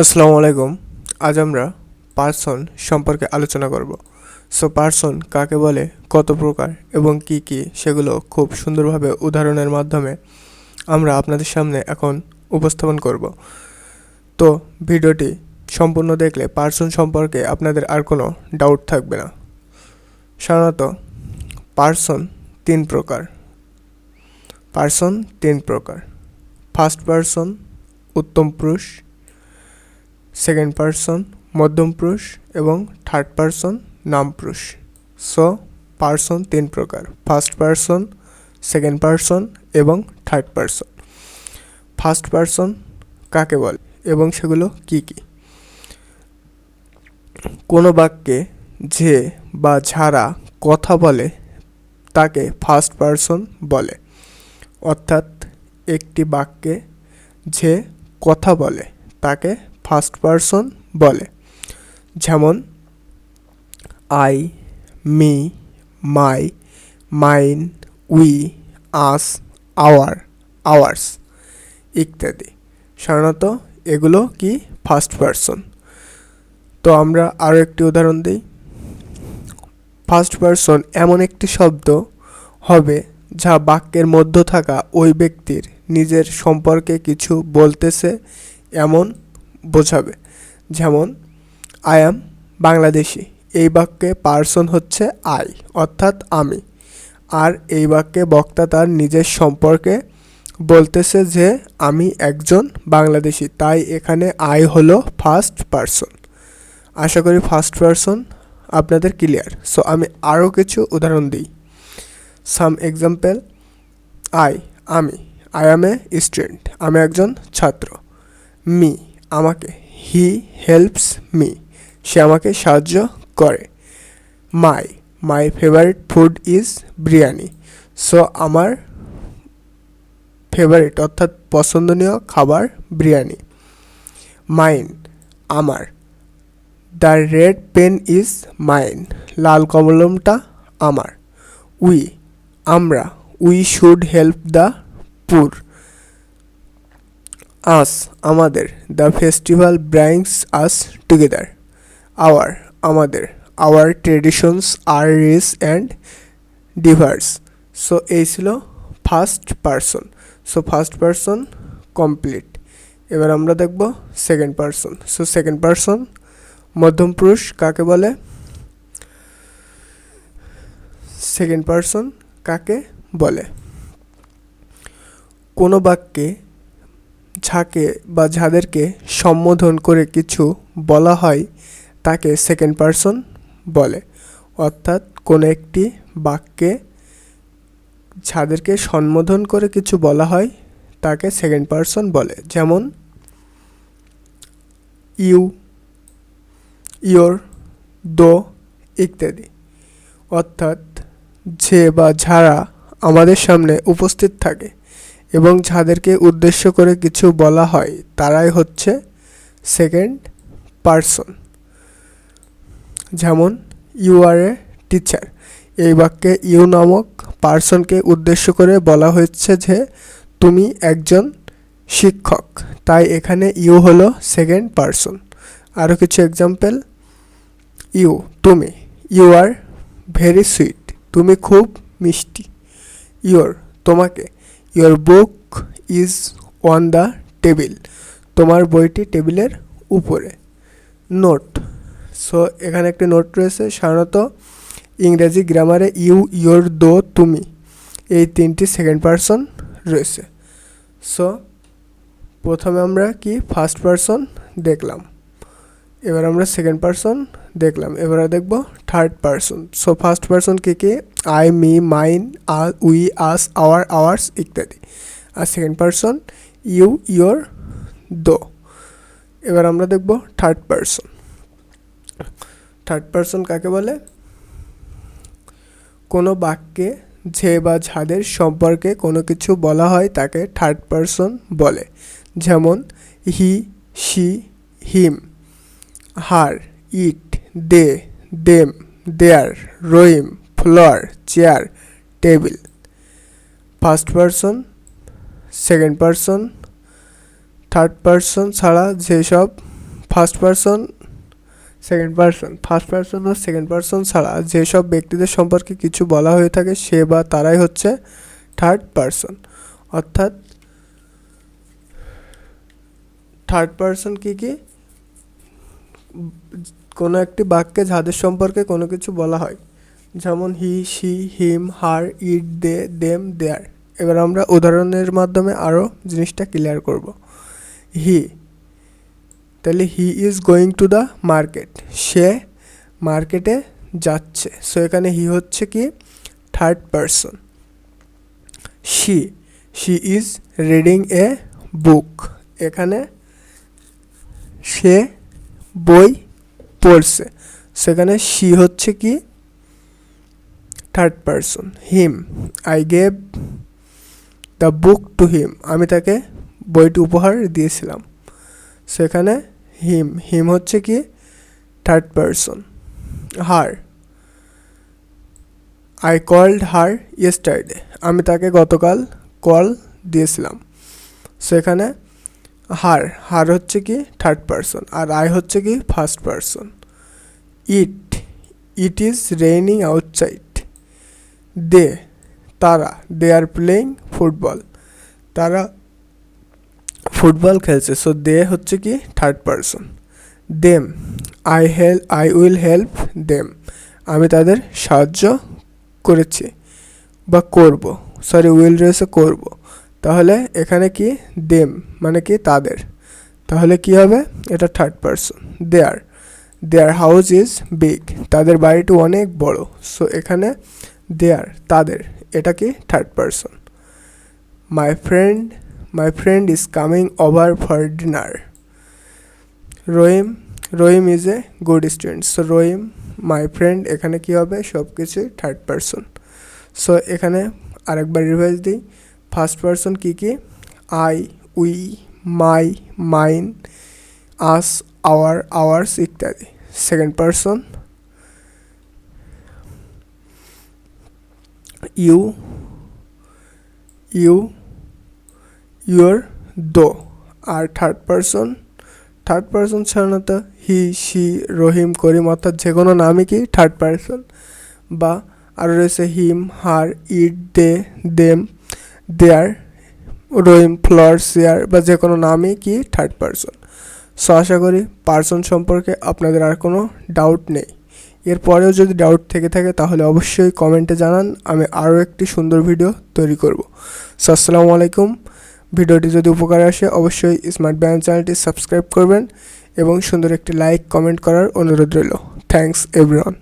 আসসালামু আলাইকুম। আজ আমরা পার্সন সম্পর্কে আলোচনা করব। সো পার্সন কাকে বলে, কত প্রকার এবং কি কি সেগুলো খুব সুন্দরভাবে উদাহরণের মাধ্যমে আমরা আপনাদের সামনে এখন উপস্থাপন করব। তো ভিডিওটি সম্পূর্ণ দেখলে পার্সন সম্পর্কে আপনাদের আর কোনো ডাউট থাকবে না। সাধারণত পার্সন তিন প্রকার। পার্সন তিন প্রকার। ফার্স্ট পার্সন উত্তম পুরুষ সেকেন্ড পার্সন মধ্যম পুরুষ এবং থার্ড পার্সন নাম পুরুষ। সো পার্সন তিন প্রকার। ফার্স্ট পার্সন সেকেন্ড পার্সন এবং থার্ড পার্সন ফার্স্ট পার্সন কাকে বলে এবং সেগুলো কি কি? কোনো বাক্যে যে বা যারা কথা বলে, তাকে ফার্স্ট পার্সন বলে। অর্থাৎ একটি বাক্যে যে কথা বলে, তাকে ফার্স্ট পার্সন বলে। যেমন I me my mine we us our ours ইত্যাদি। সাধারণত এগুলো কি? ফার্স্ট পার্সন তো আমরা আরও একটি উদাহরণ দিই। ফার্স্ট পার্সন এমন একটি শব্দ হবে যা বাক্যের মধ্য থাকা ওই ব্যক্তির নিজের সম্পর্কে কিছু বলতেছে এমন বোঝাবে। যেমন আই অ্যাম বাংলাদেশি এই বাক্যে পার্সন হচ্ছে আই অর্থাৎ আমি। আর এই বাক্যে বক্তা তার নিজের সম্পর্কে বলতেছে যে, আমি একজন বাংলাদেশি, তাই এখানে আই হলো ফার্স্ট পার্সন আশা করি ফার্স্ট পার্সন আপনাদের ক্লিয়ার সো আমি আরও কিছু উদাহরণ দিই। সাম এক্সাম্পল আই আমি আই অ্যাম এ স্টুডেন্ট আমি একজন ছাত্র। মি আমাকে, হি হেল্পস মি। সে আমাকে সাহায্য করে। My my favourite food is biryani. So আমার ফেভারিট, অর্থাৎ পছন্দনীয় খাবার বিরিয়ানি। মাইন, আমার। The red pen is mine. লাল কমলমটা আমার। উই, আমরা। We should help the poor. Us, আমাদের, the festival brings us together. Our, আমাদের, our traditions are rich and diverse. So, এই ছিল first person. So, first person complete. এবার আমরা দেখব second person. So, second person মধ্যম পুরুষ কাকে বলে? সেকেন্ড পারসন কাকে বলে? কোনো বাক্যে যাকে বা যাদেরকে সম্বোধন করে কিছু বলা হয়, তাকে সেকেন্ড পারসন বলে। অর্থাৎ কোনো একটি বাক্যে যাদেরকে সম্বোধন করে কিছু বলা হয়, তাকে সেকেন্ড পারসন বলে। যেমন, ইউ ইয়োর দো ইত্যাদি। অর্থাৎ, যে বা যারা আমাদের সামনে উপস্থিত থাকে। এবং যাদেরকে উদ্দেশ্য করে কিছু বলা হয়, তারাই হচ্ছে সেকেন্ড পারসন যেমন ইউ আর এ টিচার এই বাক্যে ইউ নামক পার্সনকে উদ্দেশ্য করে বলা হচ্ছে যে, তুমি একজন শিক্ষক। তাই এখানে ইউ হলো সেকেন্ড পারসন আরও কিছু এক্সাম্পল ইউ তুমি। ইউ আর ভেরি সুইট তুমি খুব মিষ্টি। ইউর তোমাকে। Your book is on the table তোমার বইটি টেবিলের উপরে। নোট সো এখানে একটি নোট রয়েছে। সাধারণত ইংরেজি গ্রামারে ইউ ইয়োর দো তুমি। এই তিনটি সেকেন্ড পারসন রয়েছে। সো প্রথমে আমরা কি ফার্স্ট পারসন দেখলাম। এবার আমরা সেকেন্ড পারসন দেখলাম। এবারে দেখব third person so first person কে কে? আই মি মাইন আর উই আস আওয়ার আওয়ার্স ইত্যাদি। আর second person you your though এবার আমরা দেখব থার্ড পারসন থার্ড পারসন কাকে বলে? কোনো বাক্যে যে বা যাদের সম্পর্কে কোনো কিছু বলা হয় তাকে থার্ড পারসন বলে। যেমন he she him her it they, them, their, Rahim, flower, chair, table. First person, second person, third person ছাড়া যেসব first person, second person, first person ও সেকেন্ড পারসন ছাড়া যেসব ব্যক্তিদের সম্পর্কে কিছু বলা হয়ে থাকে সে বা তারাই হচ্ছে থার্ড পারসন। অর্থাৎ থার্ড পারসন কী কি? কোনো একটি বাক্যে যাদের সম্পর্কে কোনো কিছু বলা হয়, যেমন he, she, him, her, it, they, them, দেয়ার। এবার আমরা উদাহরণের মাধ্যমে আরও জিনিসটা ক্লিয়ার করব। হি, তাহলে he is going to the market. সে মার্কেটে যাচ্ছে। সো এখানে হি হচ্ছে কি? Third person. She she is reading a book. এখানে সে বই পড়ছে। সেখানে শি হচ্ছে কি? Third person him I gave the book to him আমি তাকে বইটি উপহার দিয়েছিলাম। সেখানে হিম হিম হচ্ছে কি? Third person her I called her yesterday আমি তাকে গতকাল কল দিয়েছিলাম। সেখানে হার হার হচ্ছে কি থার্ড পারসন আর আই হচ্ছে কি first person it it is raining outside they তারা দে আর প্লেয়িং ফুটবল তারা ফুটবল খেলছে সো দে হচ্ছে কি third person them I help I will help them আমি তাদের সাহায্য করেছি বা করব সরি উইল রয়েছে করব। তাহলে এখানে কি দেম মানে কি তাদের। তাহলে কি হবে? এটা third person their their house is big তাদের বাড়িটি অনেক বড়। সো এখানে দেয়ার তাদের, এটা কি third person my friend my friend is coming over for dinner Rahim Rahim is a good student so Rahim my friend এখানে কি হবে? সব কিছুই থার্ড পারসন সো এখানে আরেকবার রিভাইজ দিই। ফার্স্ট পারসন কী কী? I we my mine us our ours ইত্যাদি। Second person you you your though R third person third person সাধারণত হি শি রহিম, করিম অর্থাৎ যে কোনো নামই কি থার্ড পারসন বা আরও রয়েছে him her it they them their, Rahim, flower chair বা যে কোনো নামই কি থার্ড পারসন সো আশা করি পার্সন সম্পর্কে আপনাদের আর কোনো ডাউট নেই। এরপরেও যদি ডাউট থেকে থাকে, তাহলে অবশ্যই কমেন্টে জানান, আমি আরও একটি সুন্দর ভিডিও তৈরি করব। সো আসসালামু আলাইকুম। ভিডিওটি যদি উপকারে আসে, অবশ্যই স্মার্ট ব্যায়াম চ্যানেলটি সাবস্ক্রাইব করবেন এবং সুন্দর একটি লাইক কমেন্ট করার অনুরোধ রইল। Thanks everyone